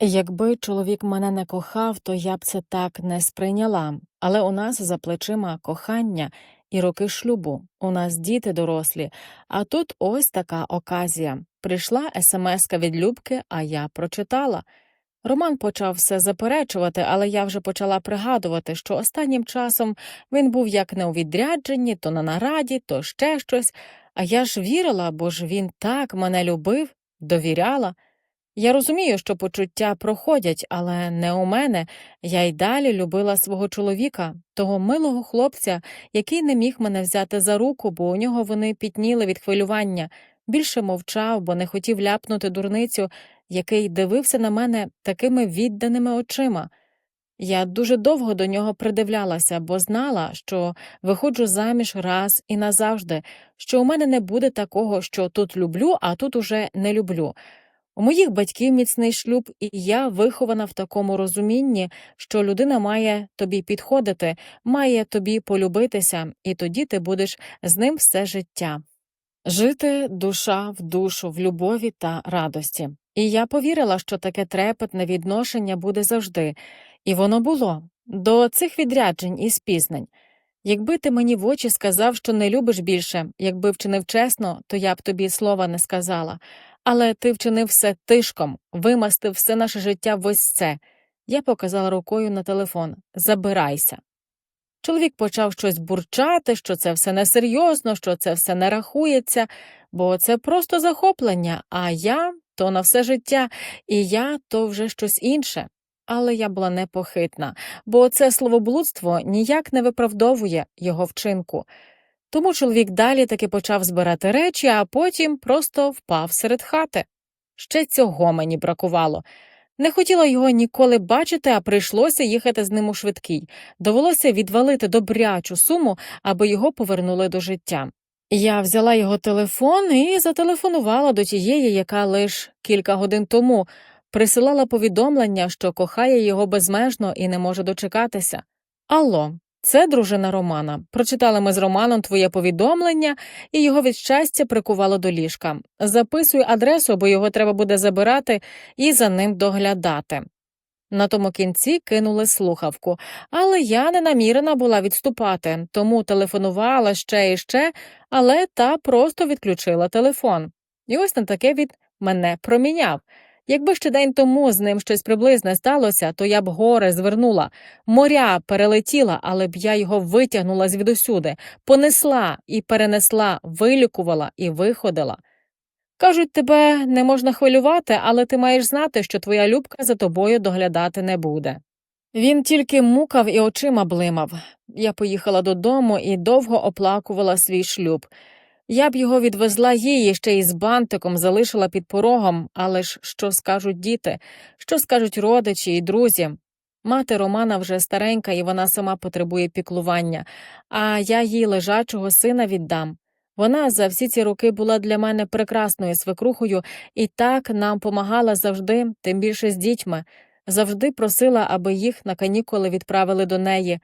Якби чоловік мене не кохав, то я б це так не сприйняла. Але у нас за плечима кохання і роки шлюбу, у нас діти дорослі, а тут ось така оказія. Прийшла смска від Любки, а я прочитала. Роман почав все заперечувати, але я вже почала пригадувати, що останнім часом він був як не у відрядженні, то на нараді, то ще щось. А я ж вірила, бо ж він так мене любив, довіряла. Я розумію, що почуття проходять, але не у мене. Я й далі любила свого чоловіка, того милого хлопця, який не міг мене взяти за руку, бо у нього вони пітніли від хвилювання. Більше мовчав, бо не хотів ляпнути дурницю, який дивився на мене такими відданими очима. Я дуже довго до нього придивлялася, бо знала, що виходжу заміж раз і назавжди, що у мене не буде такого, що тут люблю, а тут уже не люблю. У моїх батьків міцний шлюб, і я вихована в такому розумінні, що людина має тобі підходити, має тобі полюбитися, і тоді ти будеш з ним все життя. Жити душа в душу, в любові та радості. І я повірила, що таке трепетне відношення буде завжди, і воно було до цих відряджень і спізнень. Якби ти мені в очі сказав, що не любиш більше, якби вчинив чесно, то я б тобі слова не сказала. Але ти вчинив все тишком, вимастив все наше життя в ось це. Я показала рукою на телефон Забирайся. Чоловік почав щось бурчати, що це все несерйозно, що це все не рахується, бо це просто захоплення, а я то на все життя, і я то вже щось інше. Але я була непохитна, бо це словоблудство ніяк не виправдовує його вчинку. Тому чоловік далі таки почав збирати речі, а потім просто впав серед хати. Ще цього мені бракувало. Не хотіла його ніколи бачити, а прийшлося їхати з ним у швидкий. Довелося відвалити добрячу суму, аби його повернули до життя. Я взяла його телефон і зателефонувала до тієї, яка лише кілька годин тому присилала повідомлення, що кохає його безмежно і не може дочекатися. Алло, це дружина Романа. Прочитали ми з Романом твоє повідомлення, і його від щастя прикувало до ліжка. Записуй адресу, бо його треба буде забирати і за ним доглядати. На тому кінці кинули слухавку, але я не намірена була відступати, тому телефонувала ще і ще, але та просто відключила телефон. І ось на таке від мене проміняв. Якби ще день тому з ним щось приблизне сталося, то я б горе звернула, моря перелетіла, але б я його витягнула звідусюди, понесла і перенесла, вилікувала і виходила. Кажуть, тебе не можна хвилювати, але ти маєш знати, що твоя любка за тобою доглядати не буде. Він тільки мукав і очима блимав. Я поїхала додому і довго оплакувала свій шлюб. Я б його відвезла її ще й з бантиком залишила під порогом, але ж що скажуть діти, що скажуть родичі і друзі? Мати Романа вже старенька, і вона сама потребує піклування, а я їй лежачого сина віддам. Вона за всі ці роки була для мене прекрасною свекрухою і так нам помагала завжди, тим більше з дітьми, завжди просила, аби їх на канікули відправили до неї.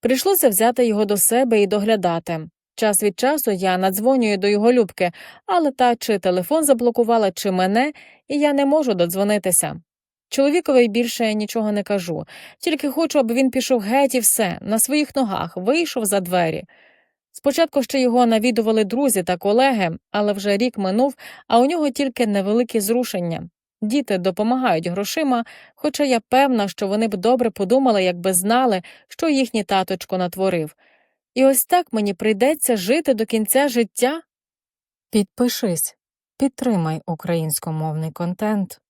Прийшлося взяти його до себе і доглядати. Час від часу я надзвонюю до його любки, але та чи телефон заблокувала, чи мене, і я не можу додзвонитися. Чоловікові більше нічого не кажу, тільки хочу, аби він пішов геть і все, на своїх ногах, вийшов за двері. Спочатку ще його навідували друзі та колеги, але вже рік минув, а у нього тільки невеликі зрушення. Діти допомагають грошима, хоча я певна, що вони б добре подумали, якби знали, що їхній таточко натворив. І ось так мені прийдеться жити до кінця життя. Підпишись, підтримай українськомовний контент.